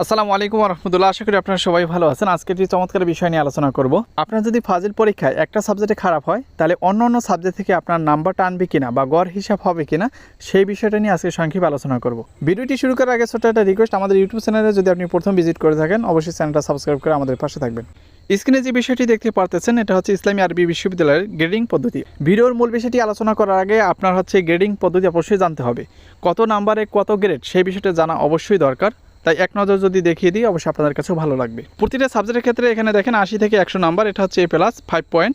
আসসালামু আলাইকুম রহমতুল্লাহ। আশা করি আপনারা সবাই ভালো আছেন। আজকে একটি চমৎকার বিষয় নিয়ে আলোচনা করব। আপনার যদি ফাজিল পরীক্ষায় একটা সাবজেক্টে খারাপ হয়, তাহলে অন্য অন্য সাবজেক্ট থেকে আপনার নাম্বারটা আনবে কিনা বা গড় হিসাব হবে কিনা, সেই বিষয়টা নিয়ে আজকে সংক্ষেপে আলোচনা করব। ভিডিওটি শুরু করার আগে ছোট্ট একটা রিকোয়েস্ট আমাদের ইউটিউব চ্যানেলে যদি আপনি প্রথম ভিজিট করে থাকেন, অবশ্যই চ্যানেলটা সাবস্ক্রাইব করে আমাদের পাশে থাকবেন। স্ক্রিনে যে বিষয়টি দেখতে পারতেছেন, এটা হচ্ছে ইসলামী আরবি বিশ্ববিদ্যালয়ের গ্রেডিং পদ্ধতি। ভিডিওর মূল বিষয়টি আলোচনা করার আগে আপনার হচ্ছে গ্রেডিং পদ্ধতি অবশ্যই জানতে হবে। কত নাম্বারে কত গ্রেড সেই বিষয়টা জানা অবশ্যই দরকার। তাই এক নজর যদি দেখিয়ে দিই, অবশ্যই আপনাদের কাছেও ভালো লাগবে। প্রতিটা সাবজেক্টের ক্ষেত্রে এখানে দেখেন আশি থেকে একশো নাম্বার এটা হচ্ছে এ প্লাস ফাইভ পয়েন্ট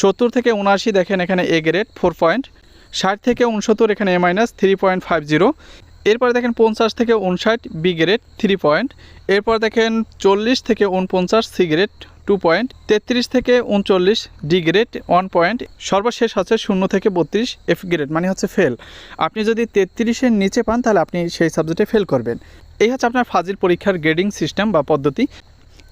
সত্তর থেকে উনআশি দেখেন এখানে এ গ্রেড ফোর পয়েন্ট ষাট থেকে উনসত্তর এখানে A minus three point five zero এরপর দেখেন পঞ্চাশ থেকে উনষাট বি গ্রেড থ্রি পয়েন্ট এরপর দেখেন চল্লিশ থেকে উনপঞ্চাশ সি গ্রেড টু পয়েন্ট তেত্রিশ থেকে উনচল্লিশ ডি গ্রেড ওয়ান পয়েন্ট সর্বশেষ হচ্ছে শূন্য থেকে বত্রিশ এফ গ্রেড মানে হচ্ছে ফেল আপনি যদি তেত্রিশের নিচে পান, তাহলে আপনি সেই সাবজেক্টে ফেল করবেন। এই হচ্ছে আপনার ফাজিল পরীক্ষার গ্রেডিং সিস্টেম বা পদ্ধতি।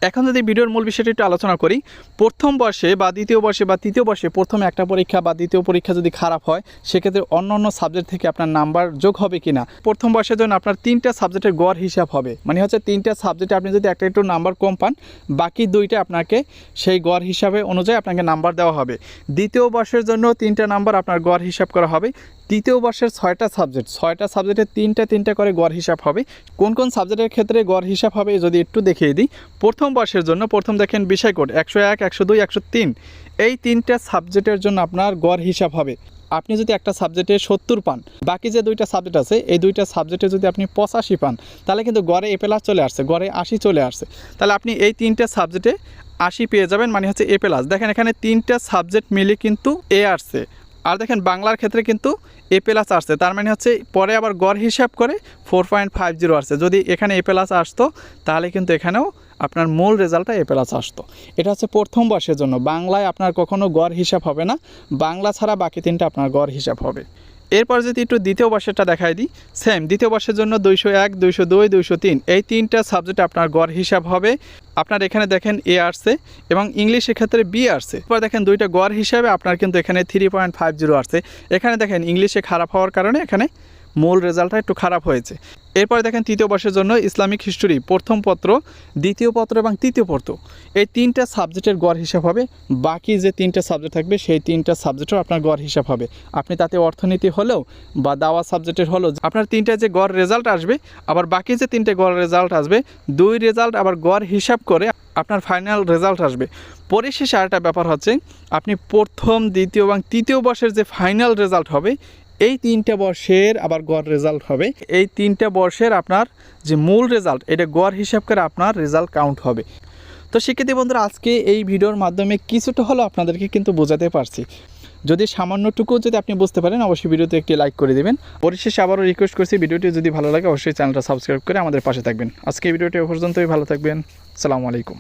এখন যদি ভিডিওর মূল বিষয়টি একটু আলোচনা করি, প্রথম বর্ষে বা দ্বিতীয় বর্ষে বা তৃতীয় বর্ষে প্রথম একটা পরীক্ষা বা দ্বিতীয় পরীক্ষা যদি খারাপ হয়, সেক্ষেত্রে অন্য অন্য সাবজেক্ট থেকে আপনার নাম্বার যোগ হবে কি না প্রথম বর্ষের জন্য আপনার তিনটা সাবজেক্টের গড় হিসাব হবে। মানে হচ্ছে তিনটা সাবজেক্টে আপনি যদি একটা একটু নাম্বার কম পান, বাকি দুইটা আপনাকে সেই গড় হিসাবে অনুযায়ী আপনাকে নাম্বার দেওয়া হবে। দ্বিতীয় বর্ষের জন্য তিনটা নাম্বার আপনার গড় হিসাব করা হবে। তৃতীয় বর্ষের ছয়টা সাবজেক্ট ছয়টা সাবজেক্টে তিনটা তিনটা করে গড় হিসাব হবে। কোন কোন সাবজেক্টের ক্ষেত্রে গড় হিসাব হবে যদি একটু দেখিয়ে দিই, প্রথম বর্ষের জন্য প্রথম দেখেন বিষয় কোড একশো এক, একশো দুই, একশো তিন। এই তিনটা সাবজেক্টের জন্য আপনার গড় হিসাব হবে। আপনি যদি একটা সাবজেক্টে সত্তর পান, বাকি যে দুইটা সাবজেক্ট আছে, এই দুইটা সাবজেক্টে যদি আপনি পঁচাশি পান, তাহলে কিন্তু গড়ে এ প্লাস চলে আসছে, গড়ে আশি চলে আসছে। তাহলে আপনি এই তিনটা সাবজেক্টে আশি পেয়ে যাবেন মানে হচ্ছে এ প্লাস দেখেন এখানে তিনটা সাবজেক্ট মিলে কিন্তু এ আসছে। আর দেখেন বাংলার ক্ষেত্রে কিন্তু এ প্লাস আসছে, তার মানে হচ্ছে পরে আবার গড় হিসাব করে ফোর পয়েন্ট ফাইভ জিরো আসছে। যদি এখানে এ প্লাস আসতো, তাহলে কিন্তু এখানেও আপনার মূল রেজাল্টটা এ প্লাস আসতো। এটা হচ্ছে প্রথম বর্ষের জন্য। বাংলায় আপনার কখনো গড় হিসাব হবে না। বাংলা ছাড়া বাকি তিনটা আপনার গড় হিসাব হবে। এরপর যদি একটু দ্বিতীয় বর্ষেরটা দেখাই দিই সেম দ্বিতীয় বর্ষের জন্য দুইশো এক, দুইশো দুই, দুইশো তিন, এই তিনটা সাবজেক্ট আপনার গড় হিসাব হবে। আপনার এখানে দেখেন এ আসছে এবং ইংলিশের ক্ষেত্রে বি আসছে। এরপর দেখেন দুইটা গড় হিসাবে আপনার কিন্তু এখানে থ্রি পয়েন্ট ফাইভ জিরো আসছে। এখানে দেখেন ইংলিশে খারাপ হওয়ার কারণে এখানে মূল রেজাল্টটা একটু খারাপ হয়েছে। এরপর দেখেন তৃতীয় বর্ষের জন্য ইসলামিক হিস্টোরি প্রথম পত্র, দ্বিতীয় পত্র এবং তৃতীয় পত্র। এই তিনটা সাবজেক্টের গড় হিসাব হবে। বাকি যে তিনটা সাবজেক্ট থাকবে, সেই তিনটা সাবজেক্টও আপনার গড় হিসাব হবে। আপনি তাতে অর্থনীতি হলেও বা দাওয়া সাবজেক্টের হলেও আপনার তিনটা যে গড় রেজাল্ট আসবে, আবার বাকি যে তিনটে গড় রেজাল্ট আসবে, দুই রেজাল্ট আবার গড় হিসাব করে আপনার ফাইনাল রেজাল্ট আসবে। পরিশেষে আরেকটা ব্যাপার হচ্ছে, আপনি প্রথম, দ্বিতীয় এবং তৃতীয় বর্ষের যে ফাইনাল রেজাল্ট হবে এই তিনটা বর্ষের আবার গড় রেজাল্ট হবে। এই তিনটা বর্ষের আপনার যে মূল রেজাল্ট এটা গড় হিসাব করে আপনার রেজাল্ট কাউন্ট হবে। তো শিক্ষার্থী বন্ধুরা, আজকে এই ভিডিওর মাধ্যমে কিছুটা হলেও আপনাদেরকে কিন্তু বোঝাতে পারছি। যদি সামান্যটুকু যদি আপনি বুঝতে পারেন, অবশ্যই ভিডিওতে একটি লাইক করে দেবেন। পরিশেষে আবারও রিকোয়েস্ট করছি, ভিডিওটি যদি ভালো লাগে, অবশ্যই চ্যানেলটা সাবস্ক্রাইব করে আমাদের পাশে থাকবেন। আজকে ভিডিওটি পর্যন্তই, ভালো থাকবেন। সালামু আলাইকুম।